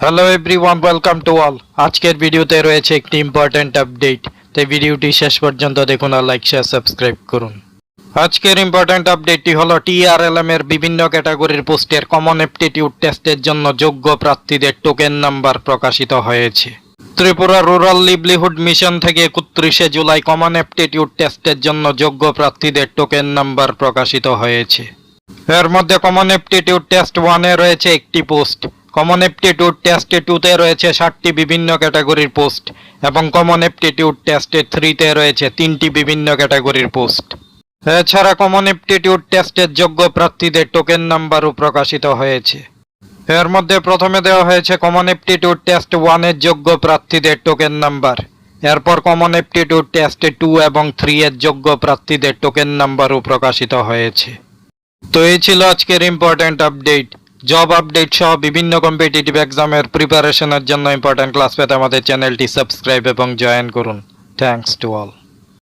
Hello everyone welcome to all আজকের ভিডিওতে রয়েছে একটি ইম্পর্ট্যান্ট আপডেট তাই ভিডিওটি শেষ পর্যন্ত দেখুন আর লাইক শেয়ার সাবস্ক্রাইব করুন। আজকের ইম্পর্ট্যান্ট আপডেটটি হলো টিআরএলএম এর বিভিন্ন ক্যাটাগরির পোস্টের কমন অ্যাপটিটিউড টেস্টের জন্য যোগ্য প্রার্থীদের টোকেন নাম্বার প্রকাশিত হয়েছে। ত্রিপুরা রুরাল লিভলিহুড মিশন থেকে একত্রিশে জুলাই কমন অ্যাপটিটিউড টেস্টের জন্য যোগ্য প্রার্থীদের টোকেন নাম্বার প্রকাশিত হয়েছে। এর মধ্যে কমন অ্যাপটিটিউড টেস্ট ওয়ানে রয়েছে একটি পোস্ট কমন অ্যাপটিটিউড টেস্টে টুতে রয়েছে ষাটটি বিভিন্ন ক্যাটাগরির পোস্ট এবং কমন অ্যাপটিটিউড টেস্টে থ্রিতে রয়েছে তিনটি বিভিন্ন ক্যাটাগরির পোস্ট এছাড়া কমন অ্যাপটিটিউড টেস্টের যোগ্য প্রার্থীদের টোকেন নাম্বারও প্রকাশিত হয়েছে। এর মধ্যে প্রথমে দেওয়া হয়েছে কমন অ্যাপটিটিউড টেস্ট ওয়ানের যোগ্য প্রার্থীদের টোকেন নাম্বার এরপর কমন অ্যাপটিটিউড টেস্টে টু এবং থ্রি এর যোগ্য প্রার্থীদের টোকেন নাম্বারও প্রকাশিত হয়েছে। তো এই ছিল আজকের ইম্পর্ট্যান্ট আপডেট জব আপডেট সহ বিভিন্ন কম্পিটিটিভ এক্সামের প্রিপারেশনের জন্য ইম্পর্ট্যান্ট ক্লাস পেতে আমাদের চ্যানেলটি সাবস্ক্রাইব এবং জয়েন করুন। Thanks to all